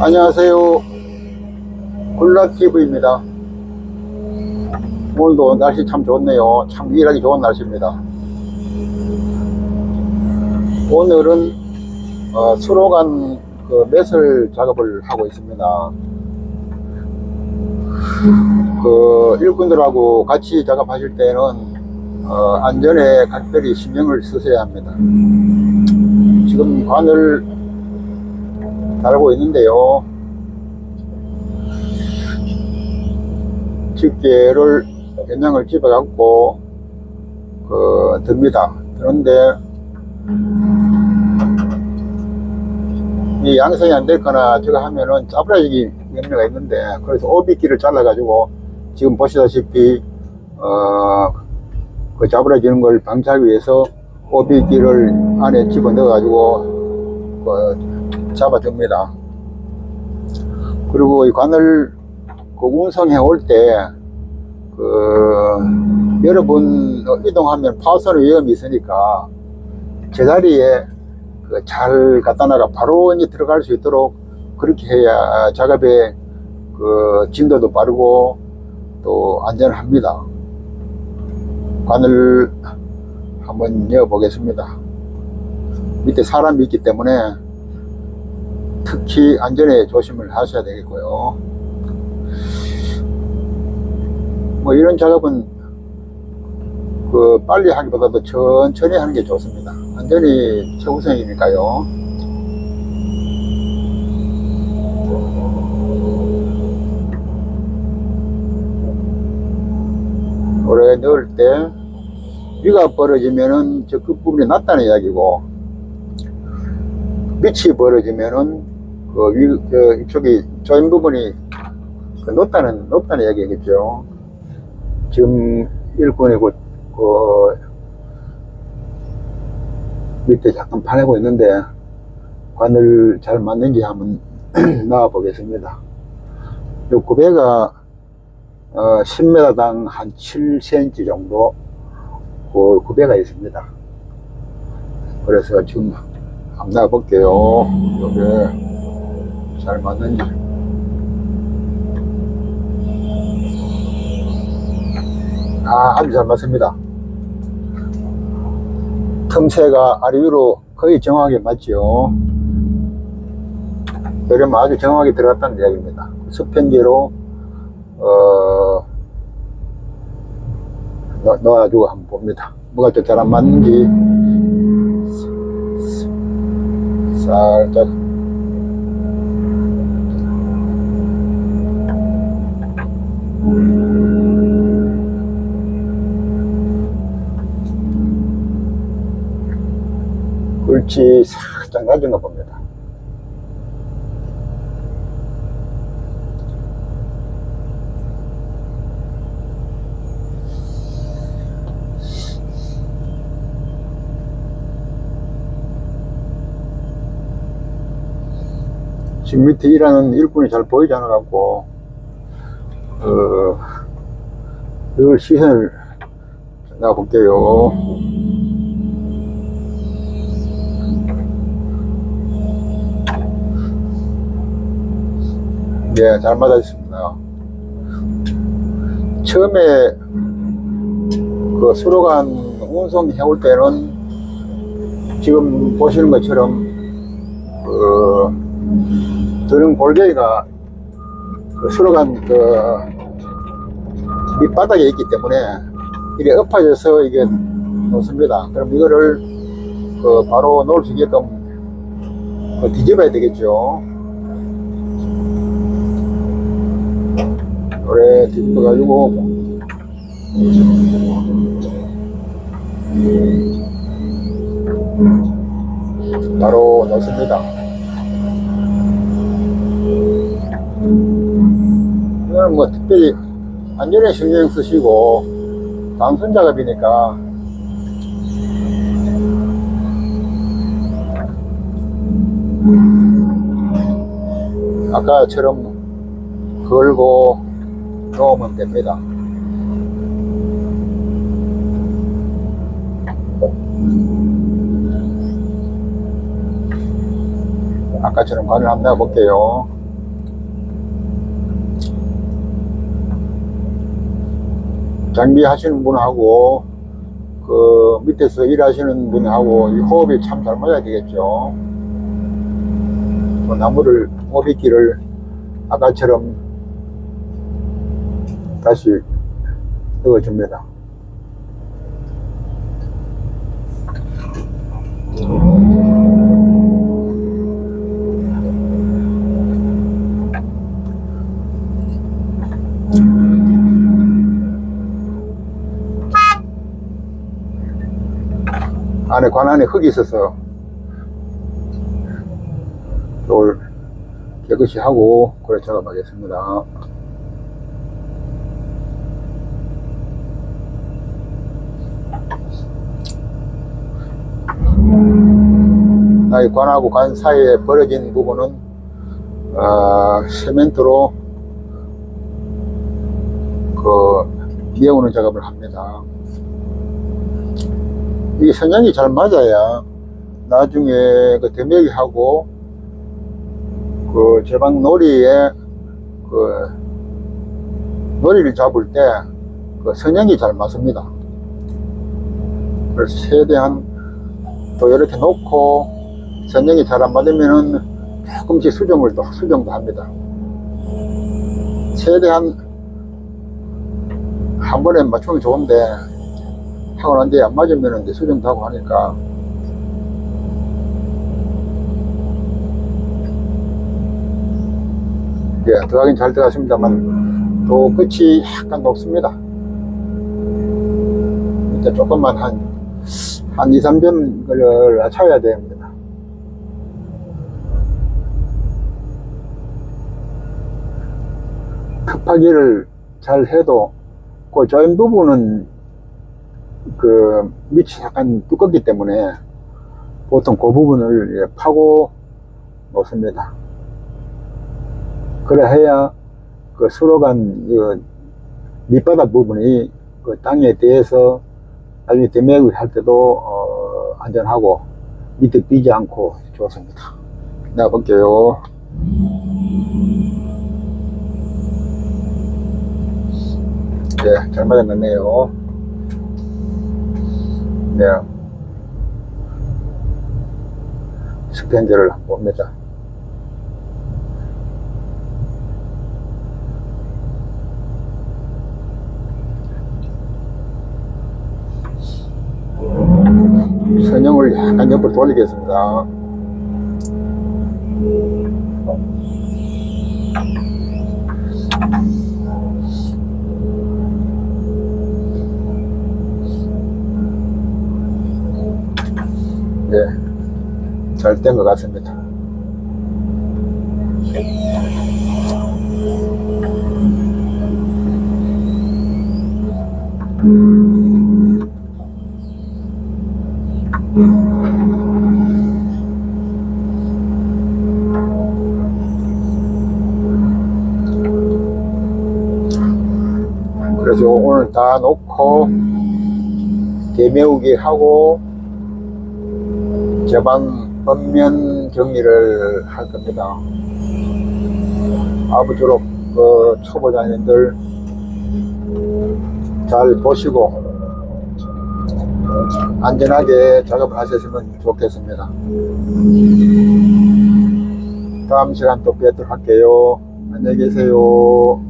안녕하세요. 굴라TV입니다. 오늘도 날씨 참 좋네요. 참 일하기 좋은 날씨입니다. 오늘은 어, 수로간 그 매설 작업을 하고 있습니다. 그 일꾼들하고 같이 작업하실 때는 어, 안전에 각별히 신경을 쓰셔야 합니다. 지금 관을 달고 있는데요. 집게를 겨냥을 집어 갖고 그 듭니다. 그런데 이 양성이 안 됐거나 저거 하면은 짜부라지기 염려가 있는데 그래서 오비끼를 잘라 가지고 지금 보시다시피 어그 짜부라지는 걸 방지하기 위해서 오비끼를 안에 집어 넣어 가지고 그 잡아줍니다. 그리고 이 관을 그 운송해 올 때, 그, 여러분 어, 이동하면 파손의 위험이 있으니까 제자리에 그 잘 갖다 놔가 바로 이제 들어갈 수 있도록 그렇게 해야 작업의 그 진도도 빠르고 또 안전합니다. 관을 한번 여어 보겠습니다. 밑에 사람이 있기 때문에 특히 안전에 조심을 하셔야 되겠고요. 뭐 이런 작업은 그 빨리 하기보다도 천천히 하는 게 좋습니다. 안전이 최우선이니까요. 오래 넣을 때 위가 벌어지면은 저 끝부분이 낮다는 이야기고 밑이 벌어지면은 그 위, 그 이쪽이 조임 부분이 그 높다는 높다는 이야기겠죠. 지금 일꾼이 그, 그 밑에 약간 파내고 있는데 관을 잘 맞는지 한번 나와 보겠습니다. 요 구배가 어, 10m당 한 7cm 정도 그 구배가 있습니다. 그래서 지금 한번 나와 볼게요. 요게 잘 맞는지. 아, 아주 잘 맞습니다. 틈새가 아래 위로 거의 정확하게 맞죠. 이러면 아주 정확하게 들어갔다는 이야기입니다. 수평기로, 어, 넣- 넣어가지고 한번 봅니다. 뭐가 더 잘 안 맞는지. 살짝. 꿀치 살짝 낮은 거 봅니다. 지금 밑에 일하는 일꾼이 잘 보이지 않아갖고, 어, 늘 시선을 나볼게요. 예, 잘 맞아 있습니다. 처음에 그 수로간 운송 해올 때는 지금 보시는 것처럼 그 드는 골개가 그 수로간 그 밑바닥에 있기 때문에 이게 엎어져서 이게 놓습니다. 그럼 이거를 그 바로 놓을 수 있게끔 그 뒤집어야 되겠죠. 오래 뒤집어가지고 바로 넣습니다. 이거는 뭐 특별히 안전에 신경 쓰시고 단순 작업이니까 아까처럼 걸고 놓으면 됩니다. 아까처럼 관을 한번 내볼게요. 장비 하시는 분하고 그 밑에서 일하시는 분하고 이 호흡이 참 잘 맞아야 되겠죠. 그 나무를 호흡기를 아까처럼 다시 넣어줍니다. 안에 관 안에 흙이 있어서 이걸 깨끗이 하고 그래 작업하겠습니다. 이 관하고 관 사이에 벌어진 부분은 어, 세멘트로 그 메우는 작업을 합니다. 이게 성향이 잘 맞아야 나중에 그 대매기 하고 그 제방 놀이에 그 놀이를 잡을 때 그 선형이 잘 맞습니다. 그래서 최대한 또 이렇게 놓고 선형이 잘안 맞으면은 조금씩 수정을 또 수정도 합니다. 최대한 한 번에 맞추면 좋은데 하고 난 뒤에 안 맞으면 이제 수정도 하고 하니까 예, 들어가긴 잘 들어갔습니다만 또 끝이 약간 높습니다. 이제 조금만 한, 한 2, 3점을 낮춰야 됩니다. 급하기를 잘 해도 그 조임 부분은 그 밑이 약간 두껍기 때문에 보통 그 부분을 예, 파고 놓습니다. 그래 해야 그 수로 간 그 밑바닥 부분이 그 땅에 대해서 나중에 대매기 할 때도 어, 안전하고 밑에 비지 않고 좋습니다. 내가 볼게요. 네, 잘 맞았네요. 네. 스탠드를 봅니다. 선형을 약간 옆으로 돌리겠습니다. 네, 잘 된 것 같습니다. 그래서 오늘 다 놓고 대매우기 하고 제방 법면 정리를 할 겁니다. 아무쪼록 그 초보자님들 잘 보시고 안전하게 작업을 하셨으면 좋겠습니다. 다음 시간 또 뵙도록 할게요. 안녕히 계세요.